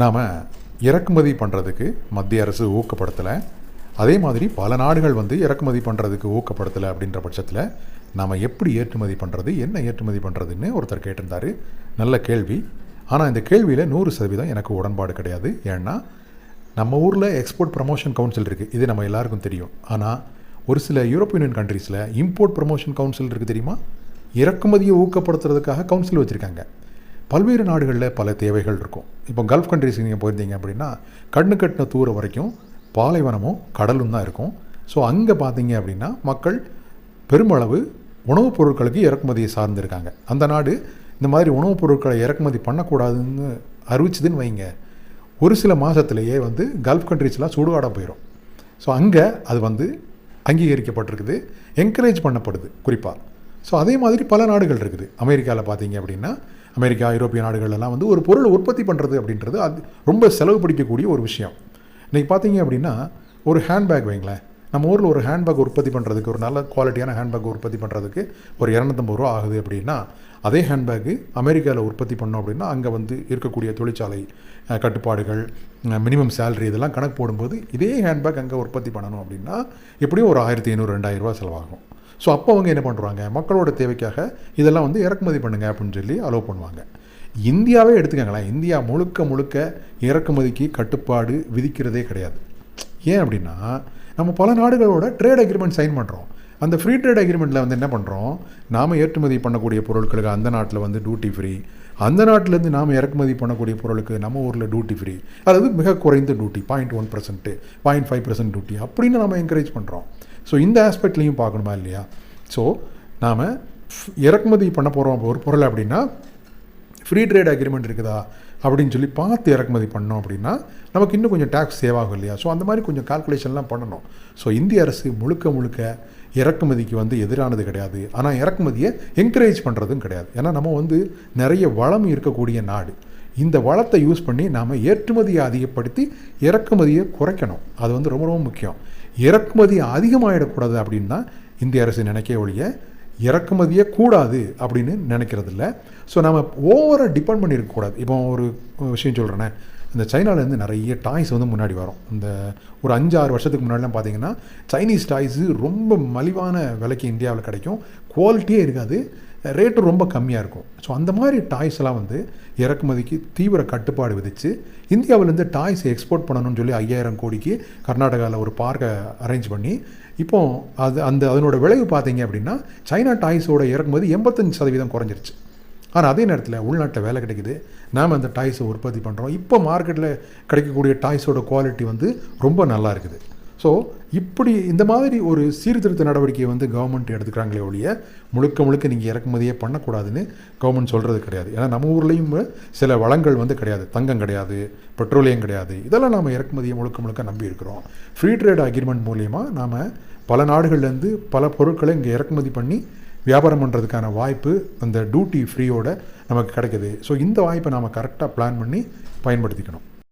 நாம் இறக்குமதி பண்ணுறதுக்கு மத்திய அரசு ஊக்கப்படுத்தலை. அதே மாதிரி பல நாடுகள் வந்து இறக்குமதி பண்ணுறதுக்கு ஊக்கப்படுத்தலை அப்படின்ற பட்சத்தில் நாம் எப்படி ஏற்றுமதி பண்ணுறது என்ன ஏற்றுமதி பண்ணுறதுன்னு ஒருத்தர் கேட்டிருந்தாரு. நல்ல கேள்வி. ஆனால் இந்த கேள்வியில் நூறு சதவீதம் எனக்கு உடன்பாடு கிடையாது. ஏன்னா நம்ம ஊரில் எக்ஸ்போர்ட் ப்ரமோஷன் கவுன்சில் இருக்குது இது நம்ம எல்லாருக்கும் தெரியும். ஆனால் ஒரு சில யூரோப்பியன் யூனியன் கண்ட்ரீஸில் இம்போர்ட் ப்ரமோஷன் கவுன்சில் இருக்குது தெரியுமா? இறக்குமதியை ஊக்கப்படுத்துறதுக்காக கவுன்சில் வச்சுருக்காங்க. பல்வேறு நாடுகளில் பல தேவைகள் இருக்கும். இப்போ கல்ஃப் கண்ட்ரிஸ் நீங்கள் போயிருந்தீங்க அப்படின்னா கண்ணு கட்டின தூரம் வரைக்கும் பாலைவனமும் கடலும் தான் இருக்கும். ஸோ அங்கே பார்த்தீங்க அப்படின்னா மக்கள் பெருமளவு உணவுப் பொருட்களுக்கு இறக்குமதியை சார்ந்திருக்காங்க. அந்த நாடு இந்த மாதிரி உணவுப் பொருட்களை இறக்குமதி பண்ணக்கூடாதுன்னு அறிவிச்சதுன்னு வைங்க. ஒரு சில மாதத்துலேயே வந்து கல்ஃப் கண்ட்ரீஸ்லாம் சூடுகாடாக போயிடும் ஸோ அங்கே அது வந்து அங்கீகரிக்கப்பட்டிருக்குது. என்கரேஜ் பண்ணப்படுது குறிப்பாக ஸோ அதே மாதிரி பல நாடுகள் இருக்குது. அமெரிக்காவில் பார்த்தீங்க அப்படின்னா அமெரிக்கா ஐரோப்பிய நாடுகள்லாம் வந்து ஒரு பொருள் உற்பத்தி பண்ணுறது அப்படின்றது அது ரொம்ப செலவு பிடிக்கக்கூடிய ஒரு விஷயம். இன்றைக்கி பார்த்தீங்க அப்படின்னா ஒரு ஹேண்ட்பேக் வைங்களேன். நம்ம ஊரில் ஒரு ஹேண்ட்பேக் உற்பத்தி பண்ணுறதுக்கு ஒரு நல்ல குவாலிட்டியான ஹேண்ட்பேக் உற்பத்தி பண்ணுறதுக்கு ஒரு இரநூத்தம்பது ரூபா ஆகுது அப்படின்னா அதே ஹேண்ட்பேக்கு அமெரிக்காவில் உற்பத்தி பண்ணோம் அப்படின்னா அங்கே வந்து இருக்கக்கூடிய தொழிற்சாலை கட்டுப்பாடுகள் மினிமம் சேலரி இதெல்லாம் கணக்கு போடும்போது இதே ஹேண்ட்பேக் அங்கே உற்பத்தி பண்ணணும் அப்படின்னா எப்படியும் ஒரு ஆயிரத்தி ஐநூறு ரெண்டாயிரம் செலவாகும். ஸோ அப்போ அவங்க என்ன பண்ணுறாங்க மக்களோட தேவைக்காக இதெல்லாம் வந்து இறக்குமதி பண்ணுங்கள் அப்படின்னு சொல்லி அலோவ் பண்ணுவாங்க. இந்தியாவே எடுத்துக்கங்களேன். இந்தியா முழுக்க முழுக்க இறக்குமதிக்கு கட்டுப்பாடு விதிக்கிறதே கிடையாது. ஏன் அப்படின்னா நம்ம பல நாடுகளோட ட்ரேட் அக்ரிமெண்ட் சைன் பண்ணுறோம் அந்த ஃப்ரீ ட்ரேட் அக்ரிமெண்ட்டில் வந்து என்ன பண்ணுறோம் நாம் ஏற்றுமதி பண்ணக்கூடிய பொருட்களுக்கு அந்த நாட்டில் வந்து டியூட்டி ஃப்ரீ அந்த நாட்டிலேருந்து நாம் இறக்குமதி பண்ணக்கூடிய பொருளுக்கு நம்ம ஊரில் டியூட்டி ஃப்ரீ அதாவது மிக குறைந்த duty point one percent point five percent duty அப்படின்னு நம்ம என்கரேஜ் பண்ணுறோம் ஸோ இந்த ஆஸ்பெக்ட்லேயும் பார்க்கணுமா இல்லையா? ஸோ நாம் இறக்குமதி பண்ண போகிறோம் ஒரு பொருள் அப்படின்னா ஃப்ரீ ட்ரேட் அக்ரிமெண்ட் இருக்குதா? அப்படின்னு சொல்லி பார்த்து இறக்குமதி பண்ணோம் அப்படின்னா நமக்கு இன்னும் கொஞ்சம் டேக்ஸ் சேவ் ஆகும் இல்லையா? ஸோ அந்த மாதிரி கொஞ்சம் கால்குலேஷன்லாம் பண்ணணும். ஸோ இந்திய அரசு முழுக்க முழுக்க இறக்குமதிக்கு வந்து எதிரானது கிடையாது. ஆனால் இறக்குமதியை என்கரேஜ் பண்ணுறதும் கிடையாது. ஏன்னா நம்ம வந்து நிறைய வளம் இருக்கக்கூடிய நாடு. இந்த வளத்தை யூஸ் பண்ணி நாம் ஏற்றுமதியை அதிகப்படுத்தி இறக்குமதியை குறைக்கணும். அது வந்து ரொம்ப ரொம்ப முக்கியம். இறக்குமதி அதிகமாகிடக்கூடாது அப்படின்னு தான் இந்திய அரசு நினைக்க ஒழிய இறக்குமதியே கூடாது அப்படின்னு நினைக்கிறது இல்லை ஸோ நம்ம ஓவராக டிபெண்ட் பண்ணியிருக்கக்கூடாது. இப்போ ஒரு விஷயம் சொல்கிறேன்னே இந்த சைனாவிலேருந்து நிறைய டாய்ஸ் வந்து முன்னாடி வரும். இந்த ஒரு அஞ்சு ஆறு வருஷத்துக்கு முன்னாடிலாம் பார்த்தீங்கன்னா சைனீஸ் டாய்ஸு ரொம்ப மலிவான விலைக்கு இந்தியாவில் கிடைக்கும். குவாலிட்டியே இருக்காது. ரேட்டு ரொம்ப கம்மியாக இருக்கும். ஸோ அந்த மாதிரி டாய்ஸ்லாம் வந்து இறக்குமதிக்கு தீவிர கட்டுப்பாடு விதித்து இந்தியாவிலேருந்து டாய்ஸ் எக்ஸ்போர்ட் பண்ணணும்னு சொல்லி ஐயாயிரம் கோடிக்கு கர்நாடகாவில் ஒரு பார்க்கை அரேஞ்ச் பண்ணி இப்போ அது அந்த அதனோட விளைவு பார்த்தீங்க அப்படின்னா சைனா டாய்ஸோட இறக்குமதி எண்பத்தஞ்சு சதவீதம் குறைஞ்சிருச்சு. ஆனால் அதே நேரத்தில் உள்நாட்டில் வேலை கிடைக்குது. நாம் அந்த டாய்ஸை உற்பத்தி பண்ணுறோம் இப்போ மார்க்கெட்டில் கிடைக்கக்கூடிய டாய்ஸோட குவாலிட்டி வந்து ரொம்ப நல்லா இருக்குது. ஸோ இப்படி இந்த மாதிரி ஒரு சீர்திருத்த நடவடிக்கையை வந்து கவர்மெண்ட் எடுத்துக்கிறாங்களே ஒழிய முழுக்க முழுக்க நீங்கள் இறக்குமதியே பண்ணக்கூடாதுன்னு கவர்மெண்ட் சொல்கிறது கிடையாது. ஏன்னா நம்ம ஊர்லேயும் சில வளங்கள் வந்து கிடையாது. தங்கம் கிடையாது பெட்ரோலியம் கிடையாது. இதெல்லாம் நாம் இறக்குமதியை முழுக்க முழுக்க நம்பி இருக்கிறோம். ஃப்ரீ ட்ரேட் அக்ரிமெண்ட் மூலியமா நாம் பல நாடுகள்லேருந்து பல பொருட்களை இங்கே இறக்குமதி பண்ணி வியாபாரம் பண்ணுறதுக்கான வாய்ப்பு அந்த டியூட்டி ஃப்ரீயோட நமக்கு கிடைக்குது. ஸோ இந்த வாய்ப்பை நாம் கரெக்டாக பிளான் பண்ணி பயன்படுத்திக்கணும்.